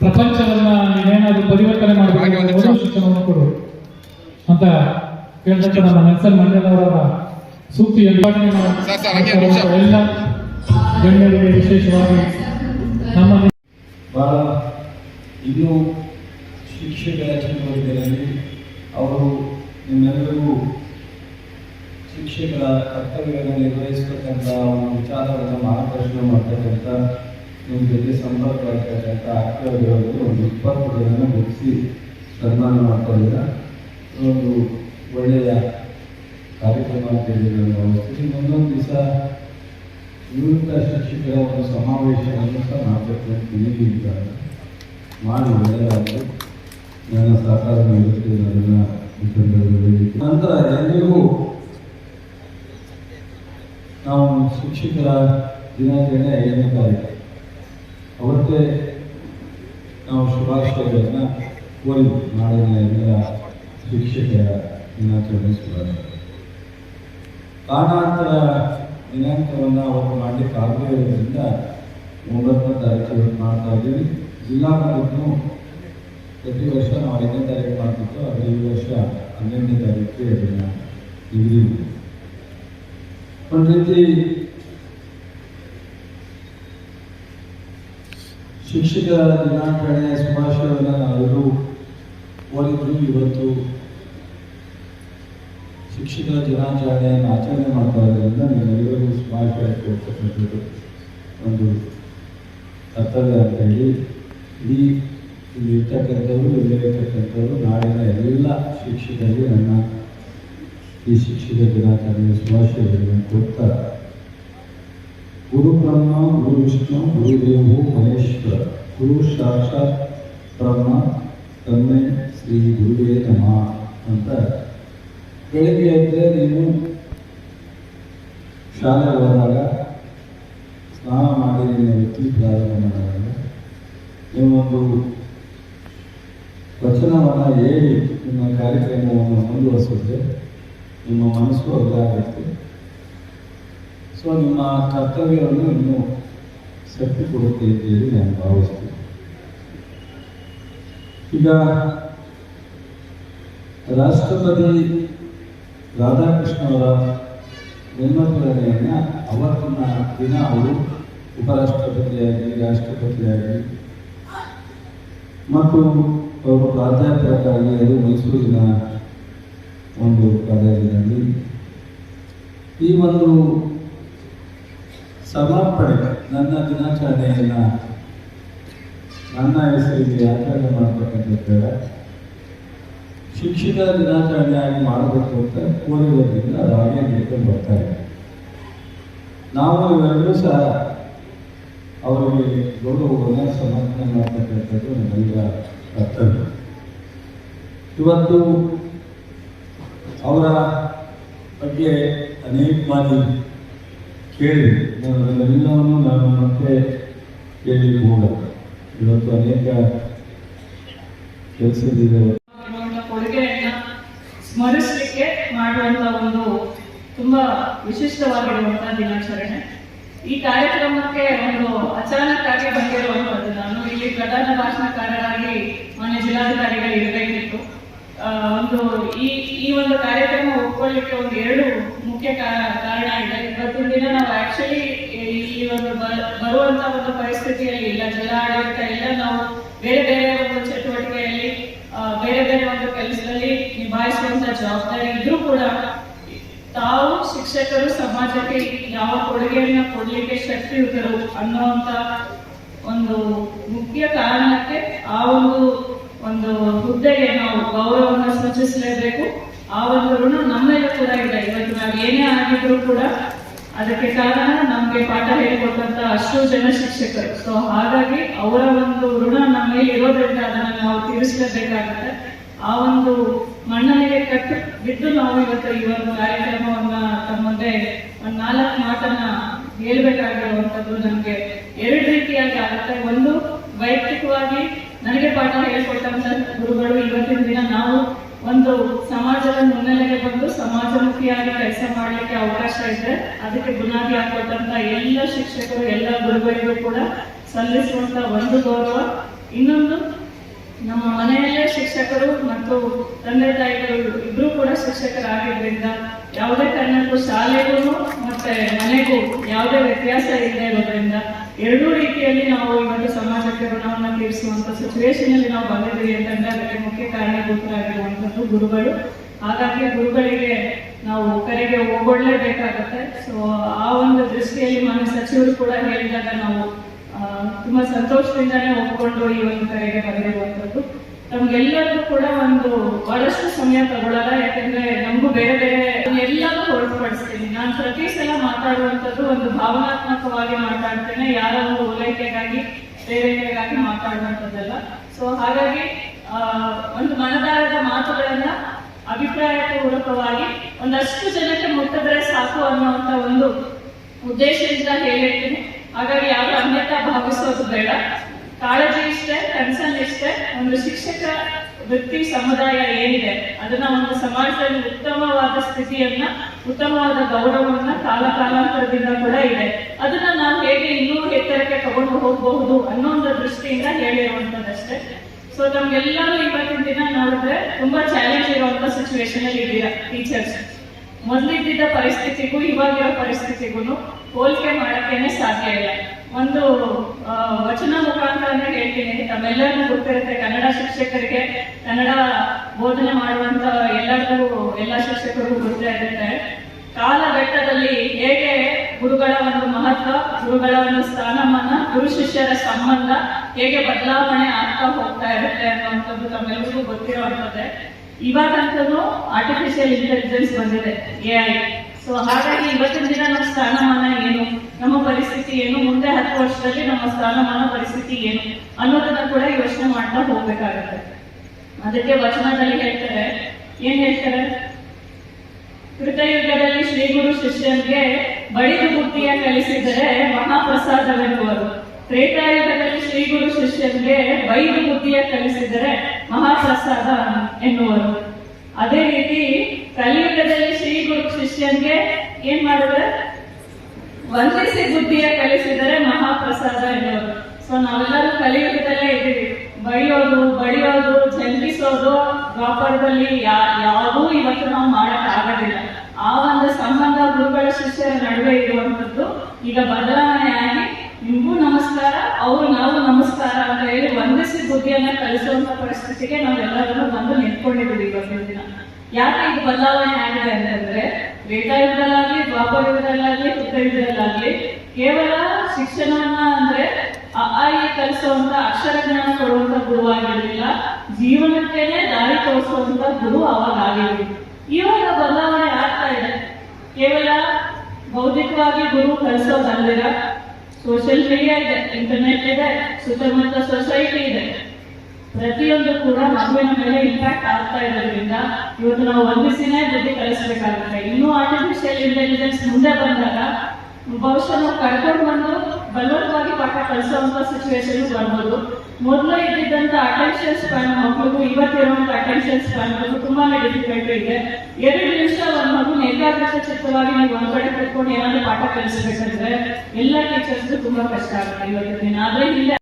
ಪ್ರಪಂಚವನ್ನ ನೀವೇನಾದ್ರೂ ಪರಿವರ್ತನೆ ಮಾಡಬೇಕು ಶಿಕ್ಷಣವನ್ನು ಕೊಡು. ಅಂತ ಕೇಳಿದಕ್ಕೆ ನಮ್ಮ ನೆಲ್ಸನ್ ಮಂಡೇಲವರ ನಿಮಿಷ. ಎಲ್ಲ ಗಣ್ಯರಿಗೆ ವಿಶೇಷವಾಗಿ ನಮ್ಮ ಬಹಳ ಇನ್ನೂ ಶಿಕ್ಷಕರ ಚಟುವಟಿಕೆಯಲ್ಲಿ ಅವರು ನಿಮ್ಮೆಲ್ಲರಿಗೂ ಶಿಕ್ಷಕರ ಕರ್ತವ್ಯಗಳನ್ನು ನಿರ್ವಹಿಸತಕ್ಕಂಥ ಒಂದು ವಿಚಾರವನ್ನು ಮಾರ್ಗದರ್ಶನ ಮಾಡ್ತಕ್ಕಂಥ ನಿಮ್ಮ ಜೊತೆ ಸಂಪರ್ಕ ಆಗ್ತಕ್ಕಂಥ ಆಕ್ಟರ್ಗಳಲ್ಲಿ ಒಂದು ಇಪ್ಪತ್ತು ಜನನ ಮುಗಿಸಿ ಸನ್ಮಾನ ಮಾಡ್ತಾ ಒಂದು ಒಳ್ಳೆಯ ಕಾರ್ಯಕ್ರಮ ಅಂತ ಹೇಳಿ ನಾನು ಭಾವಿಸ್ತೀನಿ. ಮುಂದೊಂದು ದಿವಸ ನಿವೃತ್ತ ಶಿಕ್ಷಕರ ಒಂದು ಸಮಾವೇಶವನ್ನು ಸಹ ಮಾಡಬೇಕು ಅಂತ ನಿಮಗಿದ್ದಾರೆ ಮಾಡಿ ಒಳ್ಳೆಯದಾಗಲಿ ನನ್ನ ಸಹಕಾರ ನೀಡುತ್ತೆ ಅದನ್ನು ನಂತರ ಎಲ್ಲರಿಗೂ ನಾವು ಶಿಕ್ಷಕರ ದಿನಾಚರಣೆ ಐದನೇ ತಾರೀಕು. ಅವತ್ತೇ ನಾವು ಶುಭಾಶಯಗಳನ್ನು ಕೋರಿದ್ವಿ ನಾಳಿನ ಎಲ್ಲ ಶಿಕ್ಷಕರ ದಿನಾಚರಣೆ ಶುಭಾಶಯ ಕಾರಣಾಂತರ ದಿನಾಂಕವನ್ನು ಅವರು ಮಾಡಲಿಕ್ಕೆ ಆಗದೇ ಇರೋದ್ರಿಂದ ಒಂಬತ್ತನೇ ತಾರೀಕು ಮಾಡ್ತಾ ಇದ್ದೀವಿ ಜಿಲ್ಲಾ ಮಟ್ಟಕ್ಕೂ ಪ್ರತಿ ವರ್ಷ ನಾವು ಐದನೇ ತಾರೀಕು ಮಾಡ್ತಿತ್ತು, ಆದರೆ ಈ ವರ್ಷ ಹನ್ನೆರಡನೇ ತಾರೀಕಿಗೆ ಅದನ್ನು ಮಾಡಿದ್ವಿ. ಒಂದು ರೀತಿ ಶಿಕ್ಷಕರ ದಿನಾಚರಣೆ ಶುಭಾಶಯವನ್ನು ನಾವೆಲ್ಲರೂ ಓದಿದ್ರು ಇವತ್ತು ಶಿಕ್ಷಕರ ದಿನಾಚರಣೆಯನ್ನು ಆಚರಣೆ ಮಾಡ್ತಾ ಇರೋದ್ರಿಂದ ನಿಮ್ಮೆಲ್ಲರಿಗೂ ಶುಭಾಶಯ ಕೊಡ್ತಕ್ಕಂಥದ್ದು ಒಂದು ಕರ್ತವ್ಯ ಅಂತ ಹೇಳಿ ಇಡೀ ಇಲ್ಲಿ ಇರ್ತಕ್ಕಂಥವ್ರು ಇಲ್ಲೇ ಇರ್ತಕ್ಕಂಥವ್ರು ನಾಡಿನ ಎಲ್ಲ ಶಿಕ್ಷಕರಿಗೆ ನನ್ನ ಈ ಶಿಕ್ಷಕ ದಿನಾಚರಣೆಯ ಶುಭಾಶಯಗಳನ್ನು ಕೊಡ್ತಾ ಗುರು ಬ್ರಹ್ಮ ಗುರು ವಿಷ್ಣು ಗುರುದೇವು ಮಹೇಶ್ವರ. ಗುರು ಸಾಕ್ಷಾತ್ ಬ್ರಹ್ಮ, ತನ್ಮೈ ಶ್ರೀ ಗುರುವೇ ಅಂತ ಬೆಳಿಗ್ಗೆ ಎದ್ದರೆ ನೀವು ಶಾಲೆ ಹೋದಾಗ ಸ್ನಾನ ಮಾಡಿ ವೃತ್ತಿ ಪ್ರಾರಂಭ ಮಾಡಿದಾಗ ನೀವೊಂದು ವಚನವನ್ನು ಹೇಳಿ ನಿಮ್ಮ ಕಾರ್ಯಕ್ರಮವನ್ನು ಮುಂದುವರಿಸಿದ್ರೆ ನಿಮ್ಮ ಮನಸ್ಸು ಅದಾಗುತ್ತೆ ಸೊ ನಿಮ್ಮ ಕರ್ತವ್ಯವನ್ನು ಇನ್ನೂ ಶಕ್ತಿ ಕೊಡುತ್ತಿದ್ದೀರಿ ನಾನು ಭಾವಿಸ್ತೀನಿ ಈಗ ರಾಷ್ಟ್ರಪತಿ ರಾಧಾಕೃಷ್ಣ ಅವರ ಜನ್ಮದಿನ ಅವತ್ತಿನ ದಿನ ಅವರು ಉಪರಾಷ್ಟ್ರಪತಿಯಾಗಿ, ರಾಷ್ಟ್ರಪತಿಯಾಗಿ ಮತ್ತು ಅವರು ಪ್ರಾಧ್ಯಾಪಕರಾಗಿ ಅದು ಮೈಸೂರಿನ ಒಂದು ಕಾಲೇಜಿನಲ್ಲಿ ಈ ಒಂದು ಸಮರ್ಪಣೆ ನನ್ನ ದಿನಾಚರಣೆಯನ್ನು ನನ್ನ ಹೆಸರಿಗೆ ಆಚರಣೆ ಮಾಡ್ತಕ್ಕಂಥ ಶಿಕ್ಷಿತ ದಿನಾಚರಣೆಯಾಗಿ ಮಾಡಬೇಕು ಅಂತ ಕೋರಿರೋದ್ರಿಂದ ಅದು ಹಾಗೆ ನಡ್ಕೊಂಡು ಬರ್ತಾ ಇದೆ. ನಾವು ಇವೆಲ್ಲರೂ ಸಹ ಅವರಿಗೆ ಗೌರವವನ್ನು ಸಮರ್ಪಣೆ ಮಾಡತಕ್ಕಂಥದ್ದು ನಮ್ಮೆಲ್ಲ ಕರ್ತವ್ಯ. ಇವತ್ತು ಅವರ ಬಗ್ಗೆ ಅನೇಕ ಬಾರಿ ಕೇಳಿ ನಾನು ಅದನ್ನೆಲ್ಲವನ್ನು ನಾನು ಮತ್ತೆ ಕೇಳಿ ಹೋಗಲ್ಲ ಇವತ್ತು ಅನೇಕ ಕೆಲಸದಿದೆ ಕೊಡುಗೆಯನ್ನ ಸ್ಮರಿಸಲಿಕ್ಕೆ ಮಾಡುವಂತ ಒಂದು ತುಂಬಾ ವಿಶಿಷ್ಟವಾಗಿರುವಂತಹ ದಿನಾಚರಣೆ. ಈ ಕಾರ್ಯಕ್ರಮಕ್ಕೆ ಒಂದು ಅಚಾನಕ್ ಆಗಿ ಬಂದಿರುವಂತದ್ದು ನಾನು. ಇಲ್ಲಿ ಪ್ರಧಾನ ಭಾಷಣಕಾರರಾಗಿ ಮಾನ್ಯ ಜಿಲ್ಲಾಧಿಕಾರಿಗಳು ಇರಬೇಕಿತ್ತು. ಒಂದು ಈ ಈ ಒಂದು ಕಾರ್ಯಕ್ರಮ ಒಪ್ಕೊಳ್ಳಿಕ್ಕೆ ಒಂದು ಎರಡು ಮುಖ್ಯ ಕಾರಣ ಇದೆ. ಇವತ್ತಿನ ದಿನ ನಾವು ಆಕ್ಚುಲಿ ಈ ಒಂದು ಬರುವಂತ ಒಂದು ಪರಿಸ್ಥಿತಿಯಲ್ಲಿ ಇಲ್ಲ. ಜಿಲ್ಲಾಡಳಿತ ಇಲ್ಲ. ನಾವು ಬೇರೆ ಬೇರೆ ಒಂದು ಚಟುವಟಿಕೆಯಲ್ಲಿ ಬೇರೆ ಬೇರೆ ಒಂದು ಕೆಲಸದಲ್ಲಿ ನಿಭಾಯಿಸುವಂತ ಜವಾಬ್ದಾರಿ ಇದ್ರೂ ಕೂಡ ತಾವು ಶಿಕ್ಷಕರು, ಸಮಾಜಕ್ಕೆ ಯಾವ ಕೊಡುಗೆಯನ್ನ ಕೊಡ್ಲಿಕ್ಕೆ ಶಕ್ತಿಯುತರು ಅನ್ನುವಂತ ಒಂದು ಮುಖ್ಯ ಕಾರಣಕ್ಕೆ ಆ ಒಂದು ಒಂದು ಹುದ್ದೆಗೆ ನಾವು ಗೌರವವನ್ನು ಸೂಚಿಸಲೇಬೇಕು. ಆ ಒಂದು ಋಣ ನಮ್ಮ ಮೇಲೆ ಕೂಡ ಇದೆ. ಇವತ್ತು ನಾವು ಏನೇ ಆಗಿದ್ರು ಕೂಡ ಅದಕ್ಕೆ ಕಾರಣ ನಮ್ಗೆ ಪಾಠ ಹೇಳಿಕೊಟ್ಟಂತ ಅಷ್ಟು ಜನ ಶಿಕ್ಷಕರು. ಸೊ ಹಾಗಾಗಿ ಅವರ ಒಂದು ಋಣ ನಮ್ಮ ಮೇಲೆ ಇರೋದ್ರಿಂದ ಅದನ್ನ ನಾವು ತೀರಿಸಲೇಬೇಕಾಗುತ್ತೆ. ಆ ಒಂದು ಮಣ್ಣನಿಗೆ ಕಟ್ಟು ಬಿದ್ದು ನಾವು ಇವತ್ತು ಈ ಒಂದು ಕಾರ್ಯಕ್ರಮವನ್ನ ತಮ್ಮ ಮುಂದೆ ಒಂದ್ ನಾಲ್ಕು ಮಾತನ್ನ ಹೇಳ್ಬೇಕಾಗಿರುವಂತದ್ದು ನಮ್ಗೆ ಎರಡು ರೀತಿಯಾಗಿ ಆಗುತ್ತೆ. ಒಂದು, ವೈಯಕ್ತಿಕವಾಗಿ ನನಗೆ ಪಾಠ ಹೇಳ್ಕೊಟ್ಟಂತ ಗುರುಗಳು ಇವತ್ತಿನ ದಿನ ನಾವು ಒಂದು ಸಮಾಜದ ಮುನ್ನೆಲೆಗೆ ಬಂದು ಸಮಾಜಮುಖಿಯಾಗಿ ಕೆಲಸ ಮಾಡಲಿಕ್ಕೆ ಅವಕಾಶ ಇದೆ ಅದಕ್ಕೆ ಬುನಾದಿ ಹಾಕೊಟ್ಟಂತ ಎಲ್ಲ ಶಿಕ್ಷಕರು, ಎಲ್ಲ ಗುರುಗಳಿಗೂ ಕೂಡ ಸಲ್ಲಿಸುವಂತ ಒಂದು ಗೌರವ. ಇನ್ನೊಂದು, ನಮ್ಮ ಮನೆಯಲ್ಲೇ ಶಿಕ್ಷಕರು ಮತ್ತು ತಂದೆ ತಾಯಿಗಳು ಇಬ್ರು ಕೂಡ ಶಿಕ್ಷಕರಾಗಿದ್ದರಿಂದ ಯಾವುದೇ ಕಾರಣಕ್ಕೂ ಶಾಲೆಗೂ ಮತ್ತೆ ಮನೆಗೂ ಯಾವುದೇ ವ್ಯತ್ಯಾಸ ಇಲ್ಲದೆ ಇರೋದ್ರಿಂದ ಎರಡೂ ರೀತಿಯಲ್ಲಿ ನಾವು ಇವತ್ತು ಸಮಾಜಕ್ಕೆ ಋಣವನ್ನು ತೀರಿಸುವಂತ ಸಿಚುವೇಶನ್ ಅಲ್ಲಿ ನಾವು ಬಂದಿದ್ದೀವಿ ಅಂತಂದ್ರೆ ಅದಕ್ಕೆ ಮುಖ್ಯ ಕಾರಣೀಭೂತರಾಗಿರುವಂತದ್ದು ಗುರುಗಳು. ಹಾಗಾಗಿ ಗುರುಗಳಿಗೆ ನಾವು ಕರೆಗೆ ಹೋಗೊಳ್ಳೇಬೇಕಾಗತ್ತೆ. ಸೊ ಆ ಒಂದು ದೃಷ್ಟಿಯಲ್ಲಿ ಮಾನ್ಯ ಸಚಿವರು ಕೂಡ ಹೇಳಿದಾಗ ನಾವು ತುಂಬಾ ಸಂತೋಷದಿಂದಾನೇ ಒಪ್ಕೊಂಡು ಈ ಒಂದು ಕರೆಗೆ ಬಂದಿರುವಂತದ್ದು ನಮ್ಗೆಲ್ಲರಿಗೂ ಕೂಡ ಒಂದು ಬಹಳಷ್ಟು ಸಮಯ ತಗೊಳ್ಳಲ್ಲ ಯಾಕಂದ್ರೆ ನಮಗೂ ಬೇರೆ ಬೇರೆ ಎಲ್ಲರೂ ಹೊರತುಪಡಿಸ್ತೀನಿ. ನಾನು ಪ್ರತಿ ಸಲ ಮಾತಾಡುವಂಥದ್ದು ಒಂದು ಭಾವನಾತ್ಮಕವಾಗಿ ಮಾತಾಡ್ತೇನೆ ಯಾರ ಓಲೈಕೆಗಾಗಿ ಪ್ರೇರಣೆಗಾಗಿ ಮಾತಾಡುವಂಥದ್ದಲ್ಲ. ಸೊ ಹಾಗಾಗಿ ಒಂದು ಮನದಾರದ ಮಾತುಗಳನ್ನ ಅಭಿಪ್ರಾಯ ಪೂರ್ವಕವಾಗಿ ಒಂದಷ್ಟು ಜನಕ್ಕೆ ಮುಟ್ಟಿದ್ರೆ ಸಾಕು ಅನ್ನುವಂತ ಒಂದು ಉದ್ದೇಶದಿಂದ ಹೇಳಿರ್ತೀನಿ. ಹಾಗಾಗಿ ಯಾರು ಅನ್ಯತಾ ಭಾವಿಸೋದು ಬೇಡ. ಕಾಳಜಿ ಇಷ್ಟೇ. ಕನ್ಸರ್ನ್ ಇಷ್ಟೇ ಒಂದು ಶಿಕ್ಷಕ ವೃತ್ತಿ ಸಮುದಾಯ ಏನಿದೆ, ಅದನ್ನ ಒಂದು ಸಮಾಜದಲ್ಲಿ ಉತ್ತಮವಾದ ಸ್ಥಿತಿಯನ್ನ, ಉತ್ತಮವಾದ ಗೌರವವನ್ನ ಕಾಲ ಕಾಲಾಂತರದಿಂದ ಕೂಡ ಇದೆ. ಅದನ್ನ ನಾವು ಹೇಗೆ ಇನ್ನೂ ಎತ್ತರಕ್ಕೆ ತಗೊಂಡು ಹೋಗಬಹುದು ಅನ್ನೋ ಒಂದು ದೃಷ್ಟಿಯಿಂದ ಹೇಳಿರುವಂತದಷ್ಟೇ ಸೊ ನಮ್ಗೆಲ್ಲರೂ ಇವತ್ತಿನ ದಿನ ನೋಡಿದ್ರೆ ತುಂಬಾ ಚಾಲೆಂಜ್ ಇರುವಂತ ಸಿಚುವೇಶನ್ ಅಲ್ಲಿ ಇದ್ದೀರಾ ಟೀಚರ್ಸ್ ಮೊದಲಿದ್ದ ಪರಿಸ್ಥಿತಿಗೂ, ಇವಾಗಿರೋ ಪರಿಸ್ಥಿತಿಗೂ ಹೋಲಿಕೆ ಮಾಡಕ್ಕೇನೆ ಸಾಧ್ಯ ಇಲ್ಲ. ಒಂದು ವಚನ ಮುಖಾಂತರನೇ ಹೇಳ್ತೀನಿ. ತಮ್ಮೆಲ್ಲರಿಗೂ ಗೊತ್ತಿರುತ್ತೆ, ಕನ್ನಡ ಶಿಕ್ಷಕರಿಗೆ ಕನ್ನಡ ಬೋಧನೆ ಮಾಡುವಂತ ಎಲ್ಲರಿಗೂ, ಎಲ್ಲ ಶಿಕ್ಷಕರಿಗೂ ಗೊತ್ತೇ ಇರುತ್ತೆ. ಕಾಲಘಟ್ಟದಲ್ಲಿ ಹೇಗೆ ಗುರುಗಳ ಒಂದು ಮಹತ್ವ, ಗುರುಗಳ ಒಂದು ಸ್ಥಾನಮಾನ, ಗುರು ಶಿಷ್ಯರ ಸಂಬಂಧ ಹೇಗೆ ಬದಲಾವಣೆ ಆಗ್ತಾ ಹೋಗ್ತಾ ಇರುತ್ತೆ ಅನ್ನುವಂಥದ್ದು ತಮ್ಮೆಲ್ಲರಿಗೂ ಗೊತ್ತಿರುವಂಥದ್ದೇ. ಇವಾಗಂತೂ ಆರ್ಟಿಫಿಷಿಯಲ್ ಇಂಟೆಲಿಜೆನ್ಸ್ ಬಂದಿದೆ ಎ ಐ ಸೊ ಹಾಗಾಗಿ ಇವತ್ತಿನ ದಿನ ನಮ್ಮ ಸ್ಥಾನಮಾನ ಏನು? ನಮ್ಮ ಪರಿಸ್ಥಿತಿ ಏನು? ಮುಂದೆ ಹತ್ತು ವರ್ಷದಲ್ಲಿ ನಮ್ಮ ಸ್ಥಾನಮಾನ ಪರಿಸ್ಥಿತಿ ಏನು? ಅನ್ನೋದನ್ನ ಕೂಡ ಯೋಚನೆ ಮಾಡ್ತಾ ಹೋಗ್ಬೇಕಾಗತ್ತೆ. ಅದಕ್ಕೆ ವಚನದಲ್ಲಿ ಹೇಳ್ತಾರೆ. ಏನ್ ಹೇಳ್ತಾರೆ? ಕೃತಯುಗದಲ್ಲಿ ಶ್ರೀ ಗುರು ಶಿಷ್ಯನ್ಗೆ ಬಡಿದು ಬುದ್ಧಿಯ ಕಲಿಸಿದರೆ ಮಹಾಪ್ರಸಾದವೆನ್ನುವರು ತ್ರೇತಾಯುಗದಲ್ಲಿ ಶ್ರೀ ಗುರು ಶಿಷ್ಯನ್ಗೆ ಬೈದು ಬುದ್ಧಿಯ ಕಲಿಸಿದರೆ ಮಹಾಪ್ರಸಾದ ಎನ್ನುವರು. ಅದೇ ರೀತಿ ಕಲಿಯುಗದಲ್ಲಿ ಶ್ರೀ ಗುರು ಶಿಷ್ಯನ್ಗೆ ಏನ್ ಮಾಡಿದ್ರೆ ವಂದಿಸಿ ಬುದ್ಧಿಯ ಕಲಿಸಿದರೆ ಮಹಾಪ್ರಸಾದ ಎನ್ನುವರು ಸೊ ನಾವೆಲ್ಲರೂ ಕಲಿಯುಗದಲ್ಲೇ ಇದ್ದೀವಿ. ಬೈಯೋದು ಬಳಿಯೋದು ಜಂಪಿಸೋದು ವ್ಯಾಪಾರದಲ್ಲಿ ಯಾ- ಯಾವುದೂ ಇವತ್ತು ನಾವು ಮಾಡಕ್ ಆಗೋದಿಲ್ಲ ಆ ಒಂದು ಸಂಬಂಧ ಗುರುಗಳ ಶಿಷ್ಯರ ನಡುವೆ ಇರುವಂತದ್ದು ಈಗ ಬದಲಾವಣೆ ಆಗಿ ನಿಮಗೂ ನಮಸ್ಕಾರ, ಅವರು ನಾವು ನಮಸ್ಕಾರ ಅಂತ ಹೇಳಿ ವಂದಿಸಿ ಬುದ್ಧಿಯನ್ನ ಕಲಿಸುವಂತ ಪರಿಸ್ಥಿತಿಗೆ ನಾವೆಲ್ಲರೂ ಬಂದು ನಿಂತ್ಕೊಂಡಿದ್ದೀವಿ ಇವತ್ತಿನ ದಿನ ಯಾಕೆ ಇದು ಬದಲಾವಣೆ ಆಗಿದೆ ಅಂತಂದ್ರೆ ವೇದಾಯುಗದಲ್ಲಾಗ್ಲಿ ದ್ವಾಪರಯುಗದಲ್ಲಾಗ್ಲಿ ಕೃತಯುಗದಲ್ಲಾಗ್ಲಿ ಕೇವಲ ಶಿಕ್ಷಣವನ್ನ ಅಂದ್ರೆ ಆ ಕಲಿಸುವಂತ ಅಕ್ಷರ ಜ್ಞಾನ ಕೊಡುವಂತ ಗುರುವಾಗಿರಲಿಲ್ಲ ಜೀವನಕ್ಕೇನೆ ದಾರಿ ತೋರಿಸುವಂತ ಗುರು ಅವಾಗ ಆಗಿದ್ರು. ಇವಾಗ ಬದಲಾವಣೆ ಆಗ್ತಾ ಇದೆ. ಕೇವಲ ಬೌದ್ಧಿಕವಾಗಿ ಗುರು ಕಲಿಸೋದಲ್ದಿರ ಸೋಷಿಯಲ್ ಮೀಡಿಯಾ ಇದೆ ಇಂಟರ್ನೆಟ್ ಇದೆ, ಸುತ್ತಮುತ್ತ ಸೊಸೈಟಿ ಇದೆ. ಪ್ರತಿಯೊಂದು ಕೂಡ ಮಗುವಿನ ಮೇಲೆ ಇಂಪ್ಯಾಕ್ಟ್ ಆಗ್ತಾ ಇರೋದ್ರಿಂದ ಇವತ್ತು ನಾವು ವಂದಿಸಿನೇ ಜೊತೆ ಕಲಿಸಬೇಕಾಗುತ್ತೆ ಇನ್ನೂ ಆರ್ಟಿಫಿಷಿಯಲ್ ಇಂಟೆಲಿಜೆನ್ಸ್ ಮುಂದೆ ಬಂದಾಗ ಬಹುಶಃ ನಾವು ಕರ್ಕೊಂಡು ಬಂದು ಬಲವಂತವಾಗಿ ಪಾಠ ಕಲಿಸುವಂತ ಸಿಚುವೇಶನ್ ಬರ್ಬೋದು. ಮೊದಲು ಇದ್ದಿದ್ದಂತ ಅಟೆನ್ಷನ್ ಸ್ಪ್ಯಾನ್ ಮಕ್ಕಳಿಗೂ ಇವತ್ತಿರುವಂತ ಅಟೆನ್ಷನ್ ಸ್ಪ್ಯಾನ್ ತುಂಬಾನೇ ಡಿಫಿಕಲ್ಟ್ ಇದೆ. ಎರಡು ನಿಮಿಷ ಒಂದು ಮಗು ಏಕಾಗ್ರತೆ ಚಿತ್ತವಾಗಿ ನೀವು ಒಂದ್ ಕಡೆ ಕಟ್ಕೊಂಡು ಏನಾದ್ರೂ ಪಾಠ ಕಲಿಸಬೇಕಂದ್ರೆ ಎಲ್ಲ ಟೀಚರ್ಸ್ ತುಂಬಾ ಕಷ್ಟ ಆಗುತ್ತೆ. ಇವತ್ತಿನ ಆದ್ರೆ ಹಿಂದೆ